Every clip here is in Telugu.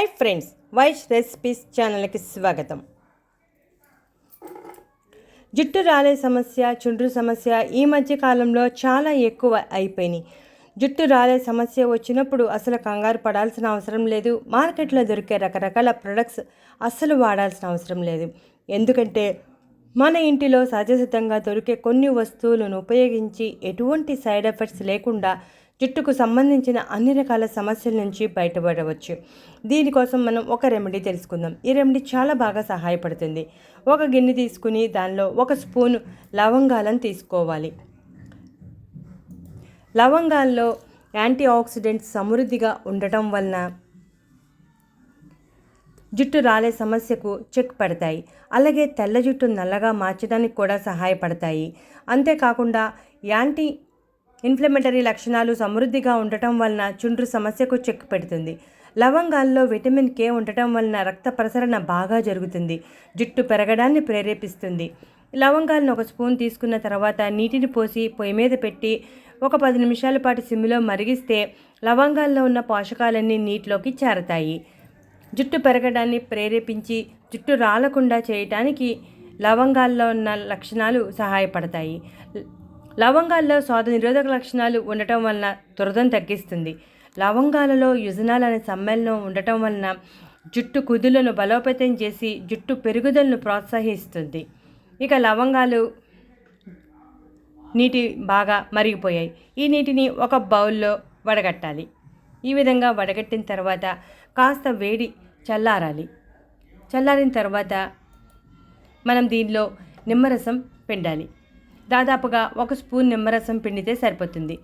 హాయ్ ఫ్రెండ్స్ వైష్ రెసిపీస్ ఛానల్కి స్వాగతం. జుట్టు రాలే సమస్య చుండ్రు సమస్య ఈ మధ్య కాలంలో చాలా ఎక్కువ అయిపోయినాయి. జుట్టు రాలే సమస్య వచ్చినప్పుడు అసలు కంగారు పడాల్సిన అవసరం లేదు. మార్కెట్లో దొరికే రకరకాల ప్రొడక్ట్స్ అస్సలు వాడాల్సిన అవసరం లేదు. ఎందుకంటే మన ఇంటిలో సహజసిద్ధంగా దొరికే కొన్ని వస్తువులను ఉపయోగించి ఎటువంటి సైడ్ ఎఫెక్ట్స్ లేకుండా జుట్టుకు సంబంధించిన అన్ని రకాల సమస్యల నుంచి బయటపడవచ్చు. దీనికోసం మనం ఒక రెమెడీ తెలుసుకుందాం. ఈ రెమెడీ చాలా బాగా సహాయపడుతుంది. ఒక గిన్నె తీసుకుని దానిలో ఒక స్పూన్ లవంగాలను తీసుకోవాలి. లవంగాల్లో యాంటీ ఆక్సిడెంట్స్ సమృద్ధిగా ఉండటం వలన జుట్టు రాలే సమస్యకు చెక్ పడతాయి. అలాగే తెల్ల జుట్టు నల్లగా మార్చడానికి కూడా సహాయపడతాయి. అంతేకాకుండా యాంటీ ఇన్ఫ్లమేటరీ లక్షణాలు సమృద్ధిగా ఉండటం వలన చుండ్రు సమస్యకు చెక్ పెడుతుంది. లవంగాల్లో విటమిన్ కే ఉండటం వలన రక్త ప్రసరణ బాగా జరుగుతుంది. జుట్టు పెరగడాన్ని ప్రేరేపిస్తుంది. లవంగాలను ఒక స్పూన్ తీసుకున్న తర్వాత నీటిని పోసి పొయ్యి మీద పెట్టి ఒక పది నిమిషాల పాటు సిమ్లో మరిగిస్తే లవంగాల్లో ఉన్న పోషకాలన్నీ నీటిలోకి చేరతాయి. జుట్టు పెరగడాన్ని ప్రేరేపించి జుట్టు రాలకుండా చేయటానికి లవంగాల్లో ఉన్న లక్షణాలు సహాయపడతాయి. లవంగాల్లో స్వాద నిరోధక లక్షణాలు ఉండటం వలన దురదను తగ్గిస్తుంది. లవంగాలలో యుజనాల్ అనే సమ్మేళనం ఉండటం వలన జుట్టు కుదులను బలోపేతం చేసి జుట్టు పెరుగుదలను ప్రోత్సహిస్తుంది. ఇక లవంగాలు నీటి బాగా మరిగిపోయాయి. ఈ నీటిని ఒక బౌల్లో వడగట్టాలి. ఈ విధంగా వడగట్టిన తర్వాత కాస్త వేడి చల్లారాలి. చల్లారిన తర్వాత మనం దీనిలో నిమ్మరసం పిండాలి. దాదాపుగా ఒక స్పూన్ నిమ్మరసం పిండితే సరిపోతుంది.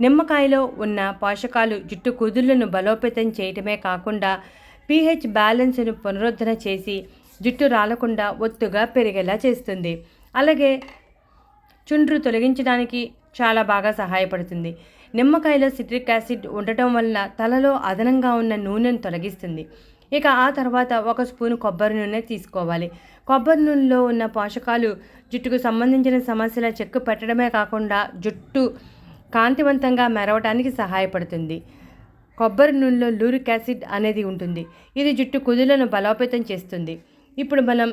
నిమ్మకాయలో ఉన్న పోషకాలు జుట్టు కుదుళ్ళను బలోపేతం చేయటమే కాకుండా పీహెచ్ బ్యాలెన్స్ను పునరుద్ధరణ చేసి జుట్టు రాలకుండా ఒత్తుగా పెరిగేలా చేస్తుంది. అలాగే చుండ్రు తొలగించడానికి చాలా బాగా సహాయపడుతుంది. నిమ్మకాయలో సిట్రిక్ యాసిడ్ ఉండటం వల్ల తలలో అదనంగా ఉన్న నూనెను తొలగిస్తుంది. ఇక ఆ తర్వాత ఒక స్పూన్ కొబ్బరి నూనె తీసుకోవాలి. కొబ్బరి నూనెలో ఉన్న పోషకాలు జుట్టుకు సంబంధించిన సమస్యల చెక్కు పెట్టడమే కాకుండా జుట్టు కాంతివంతంగా మెరవటానికి సహాయపడుతుంది. కొబ్బరి నూనెలో లూరిక్ యాసిడ్ అనేది ఉంటుంది. ఇది జుట్టు కుదులను బలోపేతం చేస్తుంది. ఇప్పుడు మనం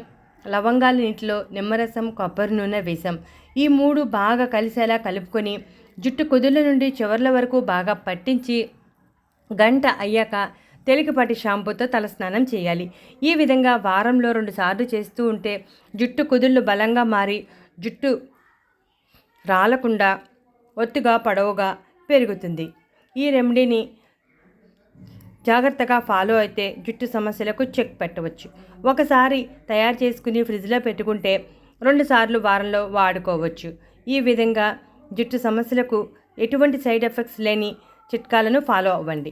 లవంగాల నీటిలో నిమ్మరసం కొబ్బరి నూనె వేసాం ఈ మూడు బాగా కలిసేలా కలుపుకొని జుట్టు కుదుల నుండి చివర్ల వరకు బాగా పట్టించి గంట అయ్యాక తేలికపాటి షాంపూతో తలస్నానం చేయాలి. ఈ విధంగా వారంలో రెండుసార్లు చేస్తూ ఉంటే జుట్టు కుదుళ్ళు బలంగా మారి జుట్టు రాలకుండా ఒత్తుగా పొడవుగా పెరుగుతుంది. ఈ రెమెడీని జాగ్రత్తగా ఫాలో అయితే జుట్టు సమస్యలకు చెక్ పెట్టవచ్చు. ఒకసారి తయారు చేసుకుని ఫ్రిడ్జ్లో పెట్టుకుంటే రెండుసార్లు వారంలో వాడుకోవచ్చు. ఈ విధంగా జుట్టు సమస్యలకు ఎటువంటి సైడ్ ఎఫెక్ట్స్ లేని చిట్కాలను ఫాలో అవ్వండి.